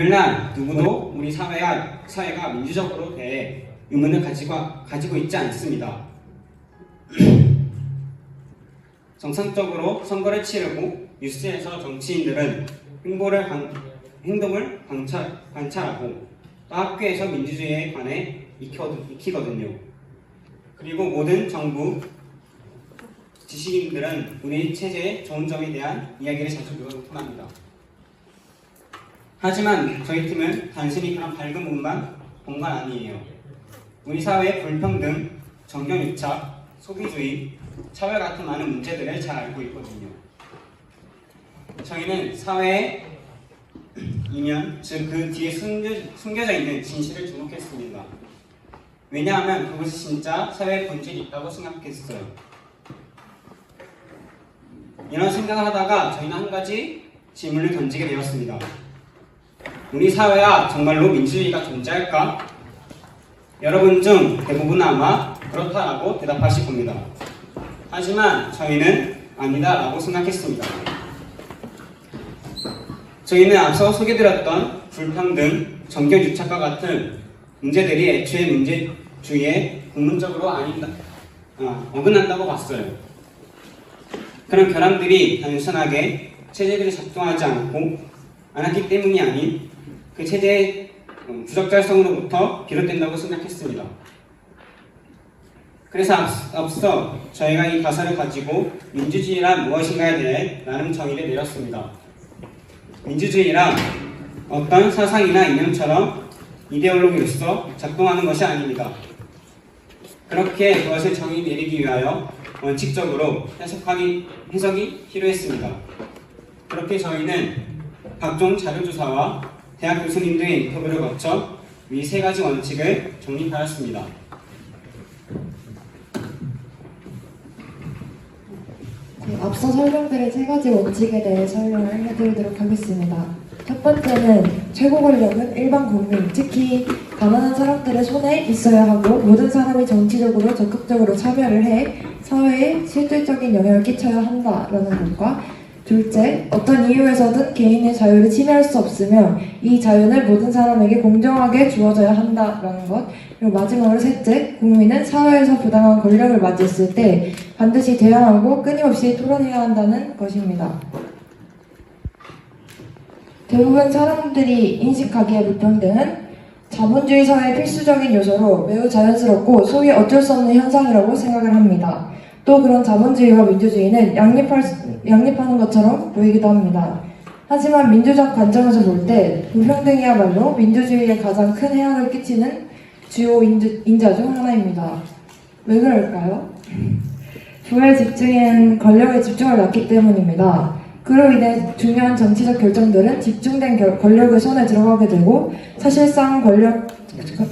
오늘날 누구도 우리 사회가, 사회가 민주적으로 대해 의문을 가지고, 가지고 있지 않습니다. 정상적으로 선거를 치르고 뉴스에서 정치인들은 행보를 관- 행동을 관찰, 관찰하고 또 학교에서 민주주의에 관해 익히거든요. 그리고 모든 정부 지식인들은 우리 체제의 좋은 점에 대한 이야기를 자주 표현합니다. 하지만 저희 팀은 단순히 그런 밝은 문만 본 건 아니에요. 우리 사회의 불평등, 정경유착, 소비주의, 차별 같은 많은 문제들을 잘 알고 있거든요. 저희는 사회의 이면, 즉 그 뒤에 숨겨, 숨겨 져 있는 진실을 주목했습니다. 왜냐하면 그것이 진짜 사회의 본질이 있다고 생각했어요. 이런 생각을 하다가 저희는 한 가지 질문을 던지게 되었습니다. 우리 사회야 정말로 민주주의가 존재할까? 여러분 중 대부분은 아마 그렇다라고 대답하실 겁니다. 하지만 저희는 아니다라고 생각했습니다. 저희는 앞서 소개드렸던 불평등, 정경유착과 같은 문제들이 애초에 문제주의에 근본적으로 아닌다, 어, 어긋난다고 봤어요. 그런 결함들이 단순하게 체제들이 작동하지 않고 않았기 때문이 아닌 그 체제의 음, 부적절성으로부터 비롯된다고 생각했습니다. 그래서 앞- 앞서 저희가 이 가사를 가지고 민주주의란 무엇인가에 대해 나름 정의를 내렸습니다. 민주주의란 어떤 사상이나 이념처럼 이데올로기로서 작동하는 것이 아닙니다. 그렇게 그것을 정의 내리기 위하여 원칙적으로 해석하기, 해석이 필요했습니다. 그렇게 저희는 각종 자료조사와 대학 교수님들의 인터뷰를 거쳐 이세 가지 원칙을 정립하였습니다. 네, 앞서 설명드린 세 가지 원칙에 대해 설명을 해드리도록 하겠습니다. 첫 번째는 최고 권력은 일반 국민, 특히 가난한 사람들의 손에 있어야 하고 모든 사람이 정치적으로 적극적으로 참여를 해 사회에 실질적인 영향을 끼쳐야 한다라는 것과 둘째, 어떤 이유에서든 개인의 자유를 침해할 수 없으며 이 자유는 모든 사람에게 공정하게 주어져야 한다라는 것 그리고 마지막으로 셋째, 국민은 사회에서 부당한 권력을 맞이했을 때 반드시 대항하고 끊임없이 토론해야 한다는 것입니다. 대부분 사람들이 인식하기에 불평등은 자본주의 사회의 필수적인 요소로 매우 자연스럽고 소위 어쩔 수 없는 현상이라고 생각을 합니다. 또 그런 자본주의와 민주주의는 양립할, 수- 양립하는 것처럼 보이기도 합니다. 하지만 민주적 관점에서 볼 때 불평등이야말로 민주주의에 가장 큰 해악을 끼치는 주요 인주, 인자 중 하나입니다. 왜 그럴까요? 부에 집중인 권력에 집중을 낳기 때문입니다. 그로 인해 중요한 정치적 결정들은 집중된 결- 권력의 손에 들어가게 되고 사실상 권력,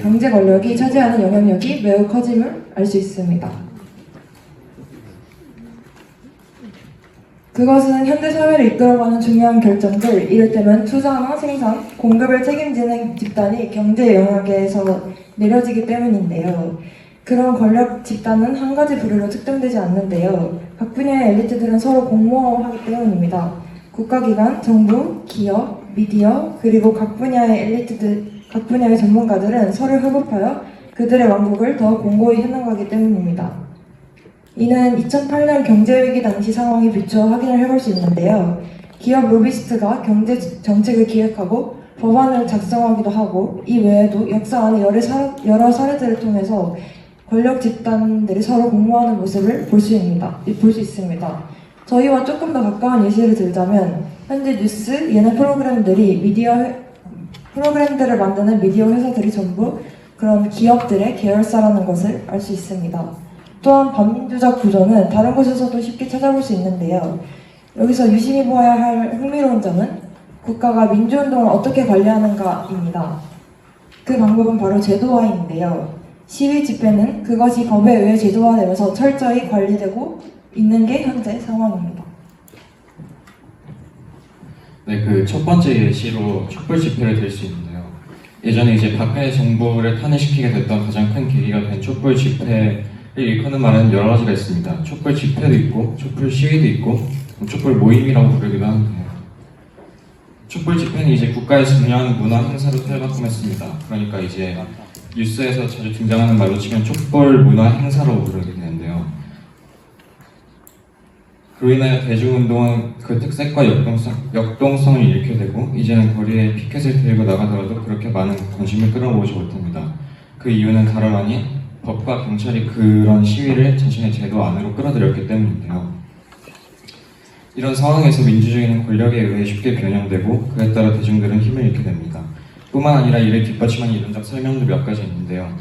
경제 권력이 차지하는 영향력이 매우 커짐을 알 수 있습니다. 그것은 현대 사회를 이끌어가는 중요한 결정들, 이를테면 투자나 생산, 공급을 책임지는 집단이 경제 영역에서 내려지기 때문인데요. 그런 권력 집단은 한 가지 부류로 특정되지 않는데요. 각 분야의 엘리트들은 서로 공모하기 때문입니다. 국가기관, 정부, 기업, 미디어, 그리고 각 분야의 엘리트들, 각 분야의 전문가들은 서로 협업하여 그들의 왕국을 더 공고히 해나가기 때문입니다. 이는 2008년 경제위기 당시 상황에 비추어 확인을 해볼 수 있는데요. 기업 로비스트가 경제 정책을 기획하고 법안을 작성하기도 하고 이 외에도 역사 안에 여러, 사, 여러 사례들을 통해서 권력 집단들이 서로 공모하는 모습을 볼 수 있습니다. 볼 수 있습니다. 저희와 조금 더 가까운 예시를 들자면 현재 뉴스, 예능 프로그램들이 미디어 회- 프로그램들을 만드는 미디어 회사들이 전부 그런 기업들의 계열사라는 것을 알 수 있습니다. 또한 반민주적 구조는 다른 곳에서도 쉽게 찾아볼 수 있는데요. 여기서 유심히 보아야 할 흥미로운 점은 국가가 민주운동을 어떻게 관리하는가입니다. 그 방법은 바로 제도화인데요. 시위 집회는 그것이 법에 의해 제도화되면서 철저히 관리되고 있는 게 현재 상황입니다. 네, 그 첫 번째 예시로 촛불 집회를 들 수 있는데요. 예전에 이제 박근혜 정부를 탄핵시키게 됐던 가장 큰 계기가 된 촛불 집회를 일컫는 말은 여러 가지가 있습니다. 촛불 집회도 있고, 촛불 시위도 있고, 촛불 모임이라고 부르기도 하는데요. 촛불 집회는 이제 국가의 중요한 문화 행사로 탈바꿈했습니다. 그러니까 이제 뉴스에서 자주 등장하는 말로 치면 촛불 문화 행사로 부르게 되는데요. 그로 인하여 대중운동은 그 특색과 역동성, 역동성을 잃게 되고 이제는 거리에 피켓을 들고 나가더라도 그렇게 많은 관심을 끌어모으지 못합니다. 그 이유는 다름 아닌 법과 경찰이 그런 시위를 자신의 제도 안으로 끌어들였기 때문인데요. 이런 상황에서 민주주의는 권력에 의해 쉽게 변형되고 그에 따라 대중들은 힘을 잃게 됩니다. 뿐만 아니라 이를 뒷받침하는 이론적 설명도 몇 가지 있는데요.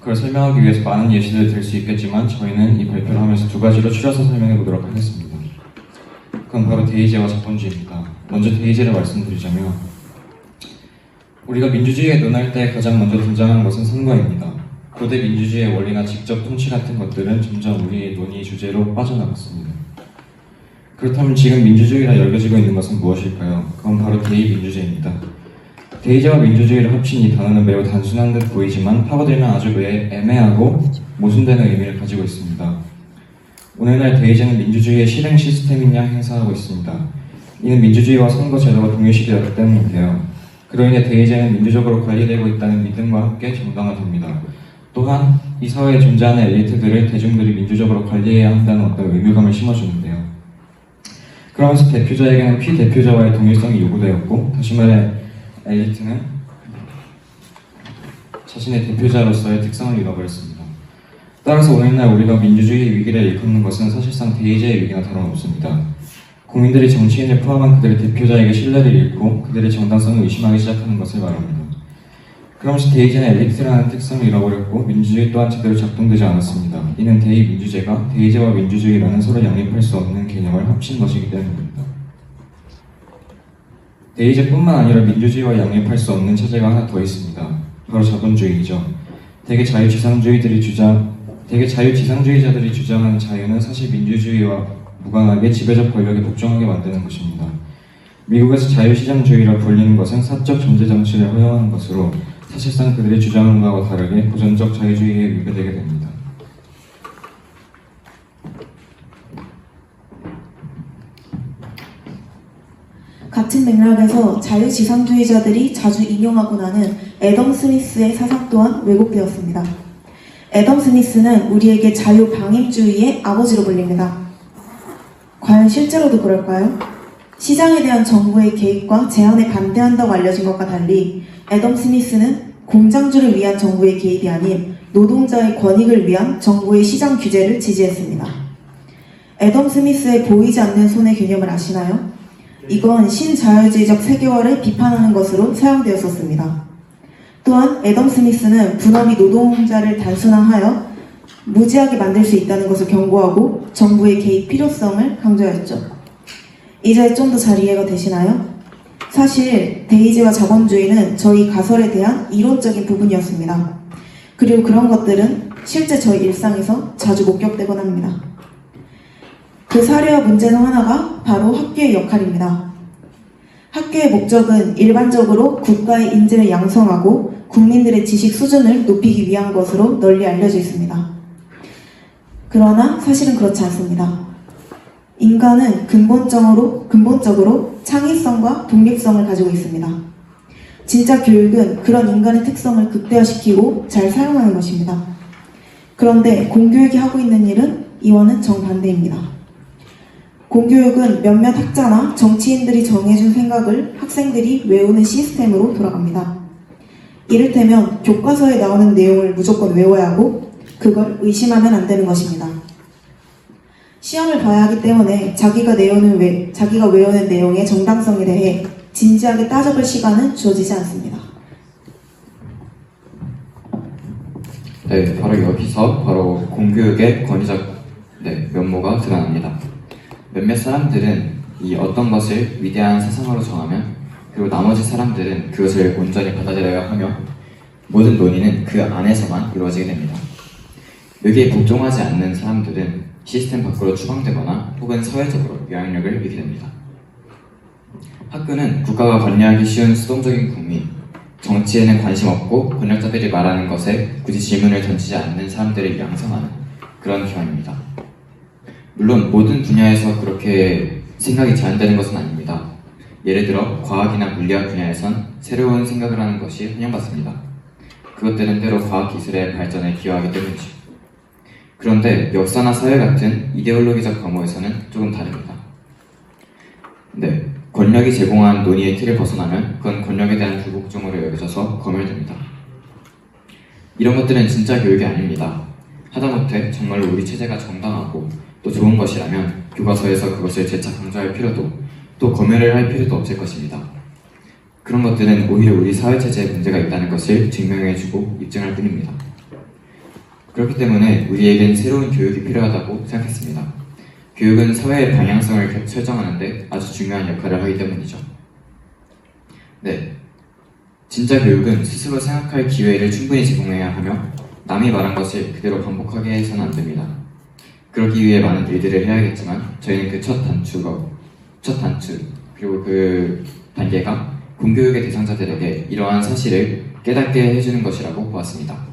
그걸 설명하기 위해서 많은 예시들을 들수 있겠지만 저희는 이 발표를 하면서 두 가지로 추려서 설명해 보도록 하겠습니다. 그건 바로 대의제와 자본주의입니다. 먼저 대의제를 말씀드리자면 우리가 민주주의에 논할 때 가장 먼저 등장하는 것은 선거입니다. 고대 민주주의의 원리나 직접 통치 같은 것들은 점점 우리의 논의 주제로 빠져나갔습니다. 그렇다면 지금 민주주의가 열려지고 있는 것은 무엇일까요? 그건 바로 대의 민주주의입니다. 대의제와 민주주의를 합친 이 단어는 매우 단순한 듯 보이지만 파고들면 아주 매- 애매하고 모순되는 의미를 가지고 있습니다. 오늘날 대의제는 민주주의의 실행 시스템인 양 행사하고 있습니다. 이는 민주주의와 선거 제도가 동일시되었기 때문인데요. 그로 인해 대의제는 민주적으로 관리되고 있다는 믿음과 함께 정당화됩니다. 또한 이 사회에 존재하는 엘리트들을 대중들이 민주적으로 관리해야 한다는 어떤 의무감을 심어주는데요. 그러면서 대표자에게는 피대표자와의 동일성이 요구되었고 다시 말해 엘리트는 자신의 대표자로서의 특성을 잃어버렸습니다. 따라서 오늘날 우리가 민주주의의 위기를 일컫는 것은 사실상 대의제의 위기나 다름없습니다. 국민들이 정치인을 포함한 그들의 대표자에게 신뢰를 잃고 그들의 정당성을 의심하기 시작하는 것을 말합니다. 그러면서 대의제는 엘리트라는 특성을 잃어버렸고 민주주의 또한 제대로 작동되지 않았습니다. 이는 대의 민주제가 대의제와 민주주의라는 서로 양립할 수 없는 개념을 합친 것이기 때문입니다. 대의제뿐만 아니라 민주주의와 양립할 수 없는 체제가 하나 더 있습니다. 바로 자본주의이죠. 대개 자유지상주의들이 주장, 대개 자유지상주의자들이 주장하는 자유는 사실 민주주의와 무관하게 지배적 권력에 복종하게 만드는 것입니다. 미국에서 자유시장주의라 불리는 것은 사적 존재 정치를 허용하는 것으로 사실상 그들의 바와 다르게 고전적 자유주의에 위배되게 됩니다. 같은 맥락에서 자유지상주의자들이 자주 인용하고 나는 애덤 스미스의 사상 또한 왜곡되었습니다. 애덤 스미스는 우리에게 자유방임주의의 아버지로 불립니다. 과연 실제로도 그럴까요? 시장에 대한 정부의 개입과 제한에 반대한다고 알려진 것과 달리 애덤 스미스는 공장주를 위한 정부의 개입이 아닌 노동자의 권익을 위한 정부의 시장 규제를 지지했습니다. 애덤 스미스의 보이지 않는 손의 개념을 아시나요? 이건 신자유주의적 세계화를 비판하는 것으로 사용되었었습니다. 또한 애덤 스미스는 분업이 노동자를 단순화하여 무지하게 만들 수 있다는 것을 경고하고 정부의 개입 필요성을 강조했죠. 이제 좀 더 잘 이해가 되시나요? 사실 대의제와 자본주의는 저희 가설에 대한 이론적인 부분이었습니다. 그리고 그런 것들은 실제 저희 일상에서 자주 목격되곤 합니다. 그 사례와 문제 중 하나가 바로 학교의 역할입니다. 학교의 목적은 일반적으로 국가의 인재를 양성하고 국민들의 지식 수준을 높이기 위한 것으로 널리 알려져 있습니다. 그러나 사실은 그렇지 않습니다. 인간은 근본적으로, 근본적으로 창의성과 독립성을 가지고 있습니다. 진짜 교육은 그런 인간의 특성을 극대화시키고 잘 사용하는 것입니다. 그런데 공교육이 하고 있는 일은 이와는 정반대입니다. 공교육은 몇몇 학자나 정치인들이 정해준 생각을 학생들이 외우는 시스템으로 돌아갑니다. 이를테면 교과서에 나오는 내용을 무조건 외워야 하고 그걸 의심하면 안 되는 것입니다. 시험을 봐야 하기 때문에 자기가 내오는 외, 자기가 외우는 내용의 정당성에 대해 진지하게 따져볼 시간은 주어지지 않습니다. 네, 바로 여기서 바로 공교육의 권위적 네, 면모가 드러납니다. 몇몇 사람들은 이 어떤 것을 위대한 사상으로 정하면 그리고 나머지 사람들은 그것을 온전히 받아들여야 하며 모든 논의는 그 안에서만 이루어지게 됩니다. 여기에 복종하지 않는 사람들은 시스템 밖으로 추방되거나 혹은 사회적으로 영향력을 잃게 됩니다. 학교는 국가가 관리하기 쉬운 수동적인 국민, 정치에는 관심 없고 권력자들이 말하는 것에 굳이 질문을 던지지 않는 사람들을 양성하는 그런 기관입니다. 물론 모든 분야에서 그렇게 생각이 제한되는 것은 아닙니다. 예를 들어 과학이나 물리학 분야에선 새로운 생각을 하는 것이 환영받습니다. 그것들은 때로 과학기술의 발전에 기여하기 때문이죠. 그런데 역사나 사회 같은 이데올로기적 과목에서는 조금 다릅니다. 네, 권력이 제공한 논의의 틀을 벗어나면 그건 권력에 대한 불복종으로 여겨져서 검열됩니다. 이런 것들은 진짜 교육이 아닙니다. 하다못해 정말로 우리 체제가 정당하고 또 좋은 것이라면 교과서에서 그것을 재차 강조할 필요도 또 검열을 할 필요도 없을 것입니다. 그런 것들은 오히려 우리 사회 체제에 문제가 있다는 것을 증명해주고 입증할 뿐입니다. 그렇기 때문에 우리에겐 새로운 교육이 필요하다고 생각했습니다. 교육은 사회의 방향성을 겨- 설정하는데 아주 중요한 역할을 하기 때문이죠. 네. 진짜 교육은 스스로 생각할 기회를 충분히 제공해야 하며 남이 말한 것을 그대로 반복하게 해서는 안 됩니다. 그러기 위해 많은 일들을 해야겠지만 저희는 그 첫 단추가 첫 단추 그리고 그 단계가 공교육의 대상자들에게 이러한 사실을 깨닫게 해주는 것이라고 보았습니다.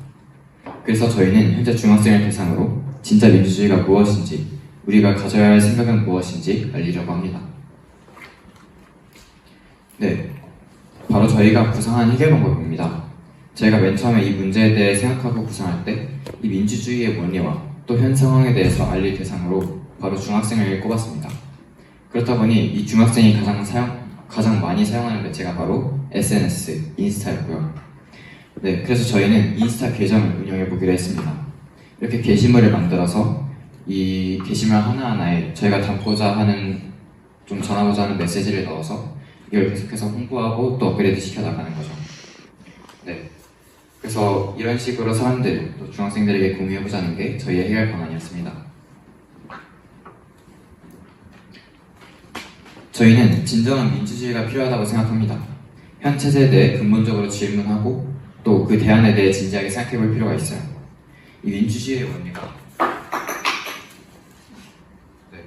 그래서 저희는 현재 중학생을 대상으로 진짜 민주주의가 무엇인지 우리가 가져야 할 생각은 무엇인지 알리려고 합니다. 네, 바로 저희가 구상한 해결 방법입니다. 저희가 맨 처음에 이 문제에 대해 생각하고 구상할 때 이 민주주의의 원리와 또 현 상황에 대해서 알릴 대상으로 바로 중학생을 꼽았습니다. 그렇다 보니 이 중학생이 가장 사용 가장 많이 사용하는 매체가 바로 SNS, 인스타였고요. 네, 그래서 저희는 인스타 계정을 운영해 보기로 했습니다. 이렇게 게시물을 만들어서 이 게시물 하나하나에 저희가 담고자 하는 좀 전하고자 하는 메시지를 넣어서 이걸 계속해서 홍보하고 또 업그레이드 시켜 나가는 거죠. 네. 그래서 이런 식으로 사람들, 또 중학생들에게 공유해 보자는 게 저희의 해결 방안이었습니다. 저희는 진정한 민주주의가 필요하다고 생각합니다. 현 체제에 대해 근본적으로 질문하고 또 그 대안에 대해 진지하게 생각해 볼 필요가 있어요. 이 민주주의의 원리가 네.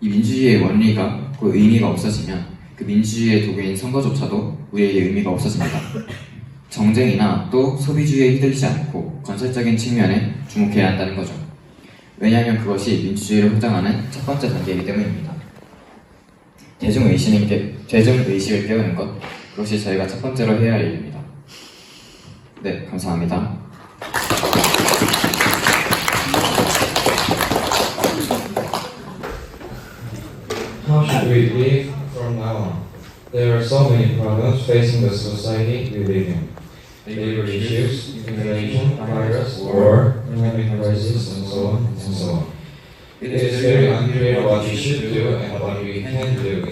이 민주주의의 원리가 그 의미가 없어지면 그 민주주의의 도구인 선거조차도 우리에게 의미가 없어집니다. 정쟁이나 또 소비주의에 휘둘리지 않고 건설적인 측면에 주목해야 한다는 거죠. 왜냐하면 그것이 민주주의를 확장하는 첫 번째 단계이기 때문입니다. 대중의식을, 깨우는 것, 그것이 저희가 첫 번째로 해야 할 일입니다. 네, 감사합니다. How should we live from now on? There are so many problems facing the society we live in. Labor issues, inflation, virus, war, economic crisis, and so on and so on. It is very unclear what we should do and what we can do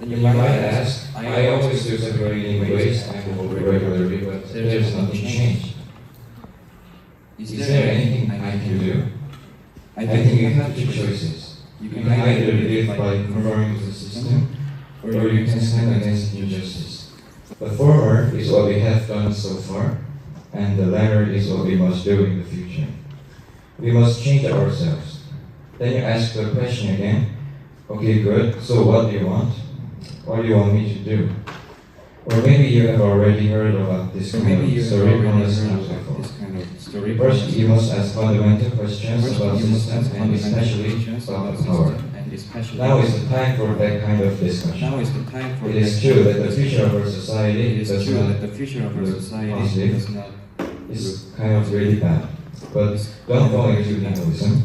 in future. You might ask, I always do separating waste and vote regularly, but there's nothing changed. Is there anything I can do? I think you have two choices. You can either live by conforming to the system, or you can stand against injustice. The former is what we have done so far, and the latter is what we must do in the future. We must change ourselves. Then you ask the question again, okay, good, so what do you want? What do you want me to do? Or maybe you have already heard about this kind maybe of have story from the about kind of story. First, you must ask fundamental questions First, about systems and especially about power. Now is the time for that kind of discussion. now is the time for It is true that the future of our society is true that the future of our society Positive. does not is kind of really bad. But don't fall into nihilism.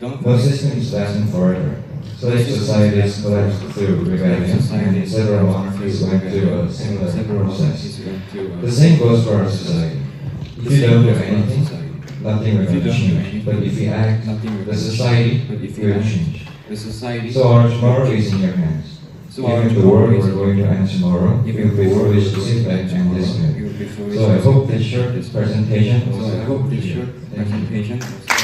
don't No system is lasting forever. So this society societies collapse through rebellions, and several monarchies went to a similar process. The same goes for our society. If you don't do anything, nothing will change. But if you act, the society will change. So our tomorrow is in your hands. Even the world is going to end tomorrow, even the world is to sit back and listen. So I hope this short presentation was helpful. Thank you.